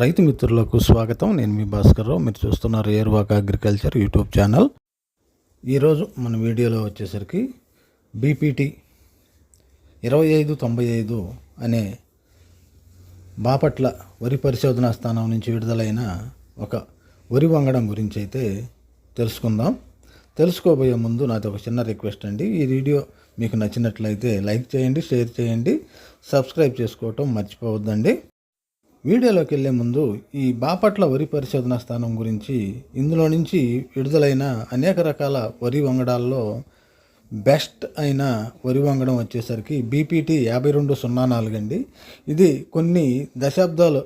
రైతు మిత్రులకు స్వాగతం. నేను మీ భాస్కర్రావు. మీరు చూస్తున్నారు ఏర్వాక అగ్రికల్చర్ యూట్యూబ్ ఛానల్. ఈరోజు మన వీడియోలో వచ్చేసరికి బీపీటీ ఇరవై ఐదు తొంభై ఐదు అనే బాపట్ల వరి పరిశోధనా స్థానం నుంచి విడుదలైన ఒక వరి వంగడం గురించి అయితే తెలుసుకుందాం. తెలుసుకోబోయే ముందు నాది ఒక చిన్న రిక్వెస్ట్ అండి. ఈ వీడియో మీకు నచ్చినట్లయితే లైక్ చేయండి షేర్ చేయండి సబ్స్క్రైబ్ చేసుకోవటం మర్చిపోవద్దండి. వీడియోలోకి వెళ్ళే ముందు ఈ బాపట్ల వరి పరిశోధన స్థానం గురించి ఇందులో నుంచి విడుదలైన అనేక రకాల వరి వంగడాల్లో బెస్ట్ అయిన వరి వంగడం వచ్చేసరికి బీపీటీ యాభై రెండు సున్నా నాలుగు అండి. ఇది కొన్ని దశాబ్దాల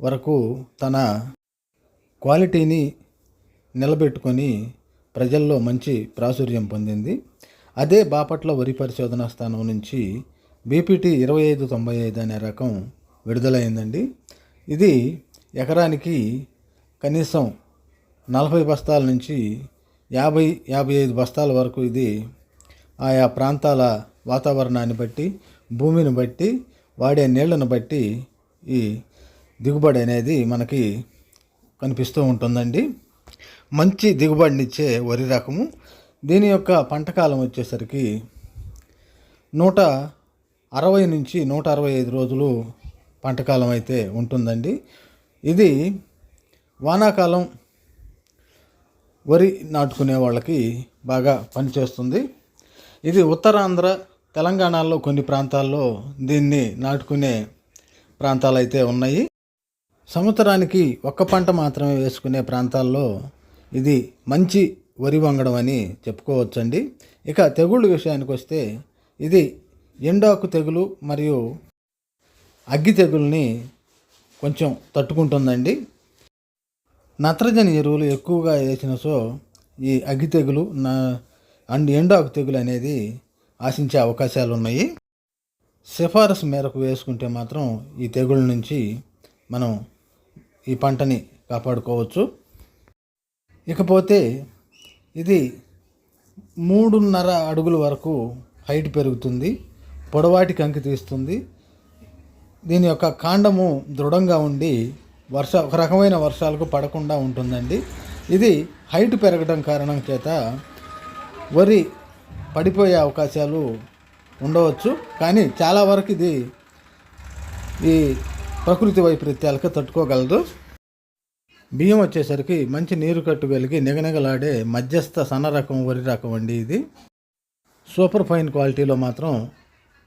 వరకు తన క్వాలిటీని నిలబెట్టుకొని ప్రజల్లో మంచి ప్రాచుర్యం పొందింది. అదే బాపట్ల వరి పరిశోధన స్థానం నుంచి బీపీటీ ఇరవై ఐదు తొంభై ఐదు అనే రకం విడుదలైందండి. ఇది ఎకరానికి కనీసం నలభై బస్తాల నుంచి యాభై యాభై ఐదు బస్తాల వరకు ఇది ఆయా ప్రాంతాల వాతావరణాన్ని బట్టి భూమిని బట్టి వాడే నీళ్ళను బట్టి ఈ దిగుబడి అనేది మనకి కనిపిస్తూ ఉంటుందండి. మంచి దిగుబడినిచ్చే వరి రకము. దీని యొక్క పంటకాలం వచ్చేసరికి నూట అరవై నుంచి నూట అరవై ఐదు రోజులు పంటకాలం అయితే ఉంటుందండి. ఇది వానాకాలం వరి నాటుకునే వాళ్ళకి బాగా పనిచేస్తుంది. ఇది ఉత్తరాంధ్ర తెలంగాణలో కొన్ని ప్రాంతాల్లో దీన్ని నాటుకునే ప్రాంతాలు అయితే ఉన్నాయి. సంవత్సరానికి ఒక్క పంట మాత్రమే వేసుకునే ప్రాంతాల్లో ఇది మంచి వరి వంగడం అని చెప్పుకోవచ్చండి. ఇక తెగుళ్ళు విషయానికి వస్తే ఇది ఎండాకు తెగులు మరియు అగ్గి తెగుల్ని కొంచెం తట్టుకుంటుందండి. నత్రజని ఎరువులు ఎక్కువగా వేసిన సో ఈ అగ్గి తెగులు నా అండ్ ఎండాకు తెగులు అనేది ఆశించే అవకాశాలు ఉన్నాయి సిఫారసు మేరకు వేసుకుంటే మాత్రం ఈ తెగుళ్ళ నుంచి మనం ఈ పంటని కాపాడుకోవచ్చు. ఇకపోతే ఇది మూడున్నర అడుగుల వరకు హైట్ పెరుగుతుంది పొడవాటి కంకి తీస్తుంది దీని యొక్క కాండము దృఢంగా ఉండి వర్ష ఒక రకమైన వర్షాలకు పడకుండా ఉంటుందండి. ఇది హైట్ పెరగడం కారణం చేత వరి పడిపోయే అవకాశాలు ఉండవచ్చు. కానీ చాలా వరకు ఇది ఈ ప్రకృతి వైపరీత్యాలకు తట్టుకోగలదు. బియ్యం వచ్చేసరికి మంచి నీరు కట్టు వెలిగి నిగనిగలాడే మధ్యస్థ సన్న రకం వరి రకం అండి ఇది. సూపర్ ఫైన్ క్వాలిటీలో మాత్రం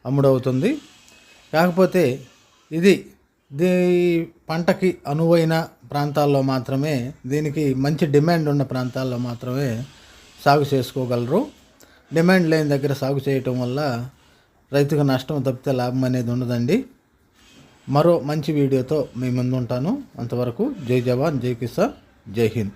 అమ్ముడవుతుంది. కాకపోతే ఇది దీ పంటకి అనువైన ప్రాంతాల్లో మాత్రమే దీనికి మంచి డిమాండ్ ఉన్న ప్రాంతాల్లో మాత్రమే సాగు చేసుకోగలరు. డిమాండ్ లేని దగ్గర సాగు చేయటం వల్ల రైతుకు నష్టం తప్పితే లాభం అనేది ఉండదండి. మరో మంచి వీడియోతో మీ ముందు ఉంటాను అంతవరకు జై జవాన్ జై కిసాన్ జై హింద్.